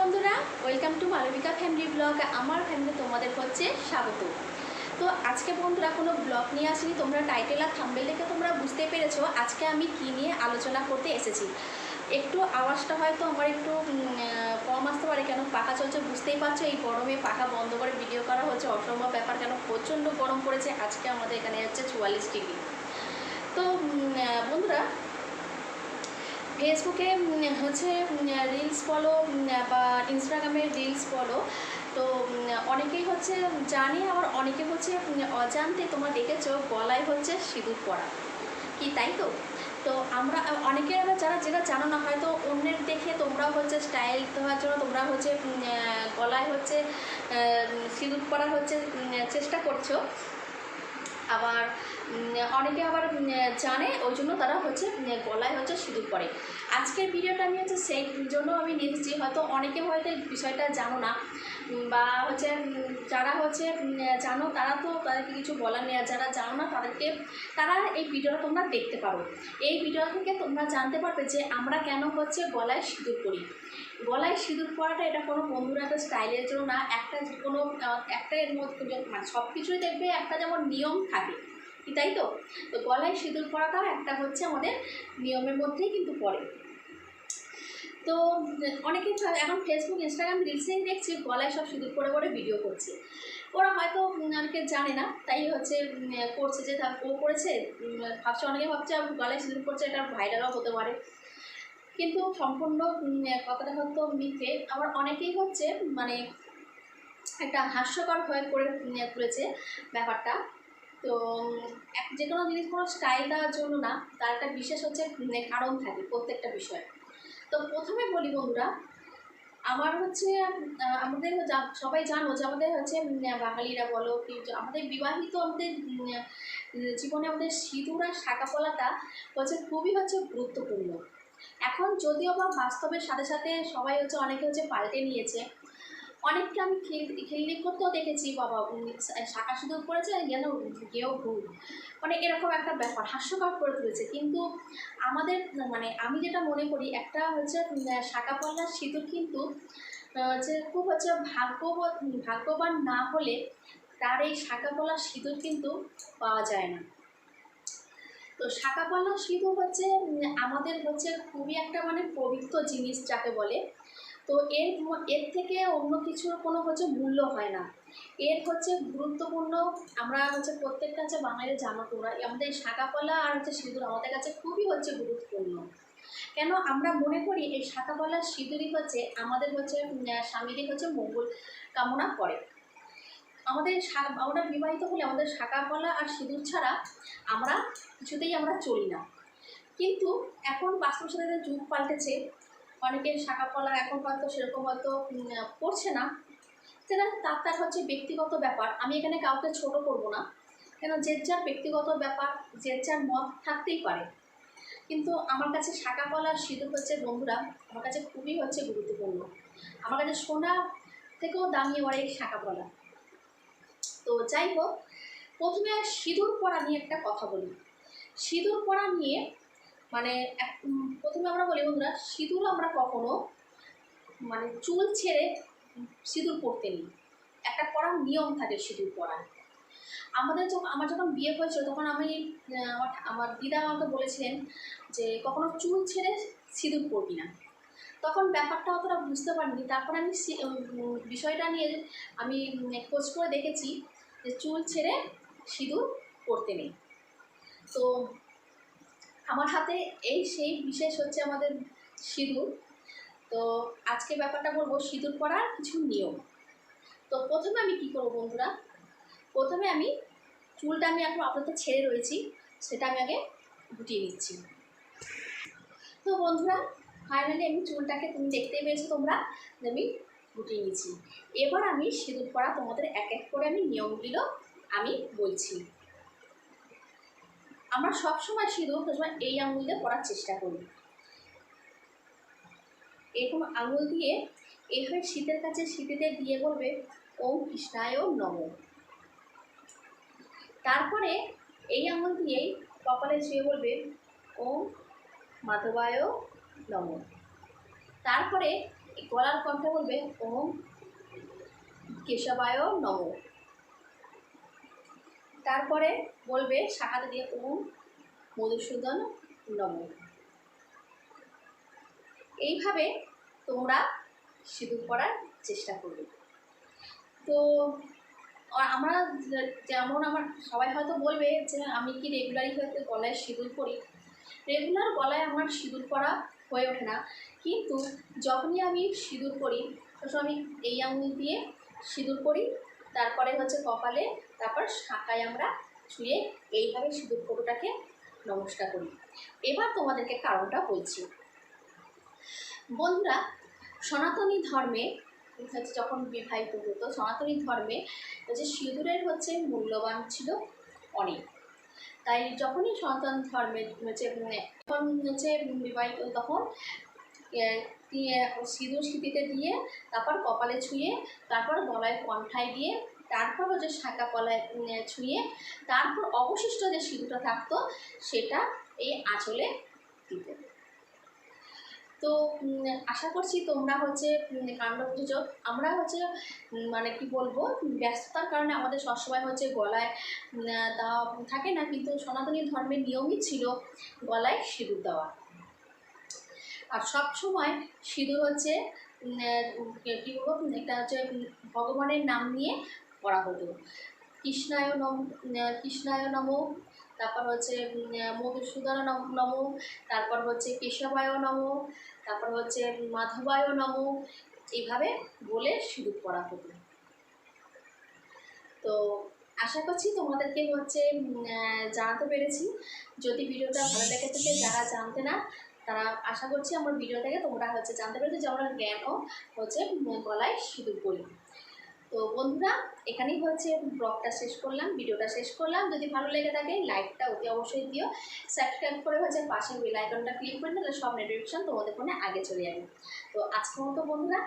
বন্ধুরা welcome to Malavika family blog আমার family তোমাদের হচ্ছে স্বাগত। তো আজকে বন্ধুরা কোনো ব্লগ নিয়ে আসিনি, তোমরা টাইটেল আর থাম্বেল দেখে তোমরা বুঝতে পেরেছ আজকে আমি কি নিয়ে আলোচনা করতে এসেছি। একটু আওয়াজটা হয়তো আমার একটু কম আসতে পারে, কেন পাখা চলছে বুঝতেই পারছ, এই গরমে পাখা বন্ধ করে ভিডিও করা হচ্ছে, অসম্ভব ব্যাপার, কেন প্রচণ্ড গরম পড়েছে, আজকে আমাদের এখানে হচ্ছে চুয়াল্লিশ ডিগ্রি তো বন্ধুরা ফেসবুকে হচ্ছে রিলস ফলো বা ইনস্টাগ্রামে রিলস ফলো তো অনেকেই হচ্ছে জানি আবার অনেকে হচ্ছে অজান্তে তোমরা দেখেছ গলায় হচ্ছে সিঁদুর পরা। কি তাই তো? তো আমরা অনেকে আবার যারা, যেটা জানো না, হয়তো অন্যের দেখে তোমরাও হচ্ছে স্টাইল দেওয়ার জন্য তোমরা হচ্ছে গলায় হচ্ছে সিঁদুর পরার হচ্ছে চেষ্টা করছ। আবার অনেকে আবার জানে, ওই জন্য তারা হচ্ছে গলায় হচ্ছে সিঁদুর পরে। আজকের ভিডিওটা আমি হচ্ছে সেই জন্য আমি নিয়ে এসেছি হয়তো অনেকে হয়তো এই বিষয়টা জানো না বা হচ্ছে যারা হচ্ছে জানো, তারা তো তাদেরকে কিছু বলার নেই যারা জানো না, তাদেরকে, তারা এই ভিডিওটা তোমরা দেখতে পারো। এই ভিডিও থেকে তোমরা জানতে পারবে যে আমরা কেন হচ্ছে গলায় সিঁদুর পরি। গলায় সিঁদুর পরাটা এটা কোনো বন্ধুর একটা স্টাইলের জন্য না, একটা কোনো একটা এর মধ্যে মানে সব কিছুই দেখবে, একটা যেমন নিয়ম থাকে। তাই তো? তো গলায় সিঁদুর পরাটাও একটা হচ্ছে আমাদের নিয়মের মধ্যেই কিন্তু পড়ে। তো অনেকে এখন ফেসবুক ইনস্টাগ্রাম রিলসেই দেখছি, গলায় সব সিঁদুর পরে পরে ভিডিও করছে। ওরা হয়তো অনেকে জানে না, তাই হচ্ছে করছে যে ও করেছে ভাবছে অনেকে ভাবছে গলায় সিঁদুর করছে এটা ভাইরালও হতে পারে। কিন্তু সম্পূর্ণ কথাটা হয়তো মিথ্যে। আবার অনেকেই হচ্ছে মানে একটা হাস্যকর হয়ে করে তুলেছে ব্যাপারটা। তো যে কোনো জিনিস কোনো স্টাইল দেওয়ার জন্য না, তার একটা বিশেষ হচ্ছে কারণ থাকে প্রত্যেকটা বিষয়ে। তো প্রথমে বলি বন্ধুরা, আমার হচ্ছে আমাদের সবাই জানো যে আমাদের হচ্ছে বাঙালিরা বলো কি আমাদের বিবাহিত আমাদের জীবনে আমাদের সিঁদুর আর শাঁকা পলাটা হচ্ছে খুবই হচ্ছে গুরুত্বপূর্ণ। এখন যদিও বা বাস্তবের সাথে সাথে সবাই হচ্ছে অনেকে হচ্ছে পাল্টে নিয়েছে অনেককে আমি খেল খেলনি করতেও দেখেছি, বাবা শাঁকা সিঁদুর করেছে যেন গেও ভুল মানে এরকম একটা ব্যাপার, হাস্যকর করে তুলেছে। কিন্তু আমাদের মানে আমি যেটা মনে করি, একটা হচ্ছে শাঁকা পলার সিঁদুর কিন্তু হচ্ছে খুব হচ্ছে ভাগ্যবান ভাগ্যবান না হলে তার এই শাঁকা পলার সিঁদুর কিন্তু পাওয়া যায় না। তো শাঁকা পলার সিঁদুর হচ্ছে আমাদের হচ্ছে খুবই একটা মানে পবিত্র জিনিস যাকে বলে। তো এর এর থেকে অন্য কিছুর কোনো হচ্ছে মূল্য হয় না। এর হচ্ছে গুরুত্বপূর্ণ, আমরা হচ্ছে প্রত্যেকটা হচ্ছে বাঙালি জানো তোমরা আমাদের এই শাঁকাপলা আর হচ্ছে সিঁদুর আমাদের কাছে খুবই হচ্ছে গুরুত্বপূর্ণ। কেন আমরা মনে করি এই শাঁকাপলা সিঁদুরই হচ্ছে আমাদের হচ্ছে স্বামীদের হচ্ছে মঙ্গল কামনা করে। আমাদের আমরা বিবাহিত হলে আমাদের শাঁকাপলা আর সিঁদুর ছাড়া আমরা কিছুতেই আমরা চলি না। কিন্তু এখন বাস্তব সাথে যুগ পাল্টেছে অনেকে শাখা পলা এখন হয়তো সেরকম হয়তো করছে না। সেটা তার তার হচ্ছে ব্যক্তিগত ব্যাপার। আমি এখানে কাউকে ছোট করব না। কেন, যে যার ব্যক্তিগত ব্যাপার, যে যার মত থাকতেই পারে। কিন্তু আমার কাছে শাখা পলা সিঁদুর হচ্ছে বন্ধুরা, আমার কাছে খুবই হচ্ছে গুরুত্বপূর্ণ। আমার কাছে সোনা থেকেও দামি আমার এই শাখা পলা তো যাই হোক, প্রথমে সিঁদুর পরা নিয়ে একটা কথা বলি। সিঁদুর পরা নিয়ে মানে প্রথমে আমরা বলি, বন্ধুরা, সিঁদুর আমরা কখনো মানে চুল ছেড়ে সিঁদুর পরতে নিই। একটা পড়ার নিয়ম থাকে সিঁদুর পরার আমাদের যখন, আমার যখন বিয়ে হয়েছিল, তখন আমি আমার আমার দিদা আমাকে বলেছিলেন যে, কখনো চুল ছেড়ে সিঁদুর পরবি না। তখন ব্যাপারটা অতটা বুঝতে পারিনি। তারপর আমি বিষয়টা নিয়ে আমি খোঁজ করে দেখেছি যে, চুল ছেড়ে সিঁদুর পরতে নেই। তো আমার হাতে এই সেই বিশেষ হচ্ছে আমাদের সিঁদুর। তো আজকে ব্যাপারটা বলব সিঁদুর পরার কিছু নিয়ম। তো প্রথমে আমি কি করব বন্ধুরা? প্রথমে আমি চুলটা আমি এখন আপাতত ছেড়ে রয়েছি, সেটা আমি আগে গুটিয়ে নিচ্ছি। তো বন্ধুরা ফাইনালি আমি চুলটাকে তুমি দেখতেই পেয়েছ তোমরা, যে আমি গুটিয়ে নিচ্ছি। এবার আমি সিঁদুর পরা তোমাদের এক এক করে আমি নিয়মগুলো আমি বলছি। আমরা সবসময় সিঁদুর সবসময় এই আঙুল দিয়ে পরার চেষ্টা করি। এরকম আঙুল দিয়ে এইভাবে শীতের কাছে শীতিতে দিয়ে বলবে, ওম কৃষ্ণায় নম। তারপরে এই আঙুল দিয়েই কপালে ছুঁয়ে বলবে, ওম মাধবায় নম। তারপরে গলার কণ্ঠে বলবে, ওম কেশবায় নম। তারপরে বলবে শাখাতে দিয়ে ওম, মধুসূদন, নম। এইভাবে তোমরা সিঁদুর পরার চেষ্টা করবে। তো আমরা যেমন আমার, সবাই হয়তো বলবে যে আমি কি রেগুলারই হয়তো গলায় সিঁদুর পরি। রেগুলার গলায় আমার সিঁদুর পরা হয়ে ওঠে না। কিন্তু যখনই আমি সিঁদুর পরি, তখন আমি এই আঙুল দিয়ে সিঁদুর পরি, তারপরে হচ্ছে কপালে তারপর শাঁখায় আমরা ছুঁয়ে এইভাবে সিঁদুর ফোটোটাকে নমস্কার করি। এবার তোমাদেরকে কারণটা বলছি। বন্ধুরা সনাতনী ধর্মে হচ্ছে যখন বিবাহিত হতো সনাতনী ধর্মে হচ্ছে সিঁদুরের হচ্ছে মূল্যবান ছিল অনেক। তাই যখনই সনাতন ধর্মের হচ্ছে উম, যখন হচ্ছে বিবাহিত তখন সিঁদুর সিঁথিতে দিয়ে তারপর কপালে ছুঁয়ে তারপর গলায় কণ্ঠায় দিয়ে তারপর হচ্ছে শাঁকা উম, ছুঁয়ে তারপর অবশিষ্ট যে সিঁদুরটা থাকতো সেটা এই আঁচলে দিতে তো আশা করছি তোমরা হচ্ছে কাণ্ড বুঝেছ আমরা হচ্ছে মানে কি বলব ব্যস্ততার কারণে আমাদের সবসময় হচ্ছে গলায় দেওয়া থাকে না কিন্তু সনাতনী ধর্মের নিয়মই ছিল গলায় সিঁদুর দেওয়া। আর সব সময় সিঁদুর হচ্ছে কি বলব এটা হচ্ছে ভগবানের নাম নিয়ে করা হতো। কৃষ্ণায় নম কৃষ্ণায় নম, তারপর হচ্ছে মধুসূদন নম তারপর হচ্ছে কেশবায় নম, তারপর হচ্ছে মাধবায় নম, এইভাবে বলে সিঁদুর পরা হতো। তো আশা করছি তোমাদেরকে হচ্ছে জানাতে পেরেছি। যদি ভিডিওটা ভালো লেগে থাকে, যারা জানতে না, তারা আশা করছি আমার ভিডিও থেকে তোমরা হচ্ছে জানতে পেরেছ যে আমরা জ্ঞানও হচ্ছে গলায় সিঁদুর করি তো বন্ধুরা, এখানেই হচ্ছে ব্লগটা শেষ করলাম, ভিডিওটা শেষ করলাম। যদি ভালো লেগে থাকে লাইকটা অতি অবশ্যই দিও। সাবস্ক্রাইব করে হচ্ছে পাশের বেল আইকনটা ক্লিক করে নিলে সব নোটিফিকেশন তোমাদের ফোনে আগে চলে যাবে। তো আজকের মতো বন্ধুরা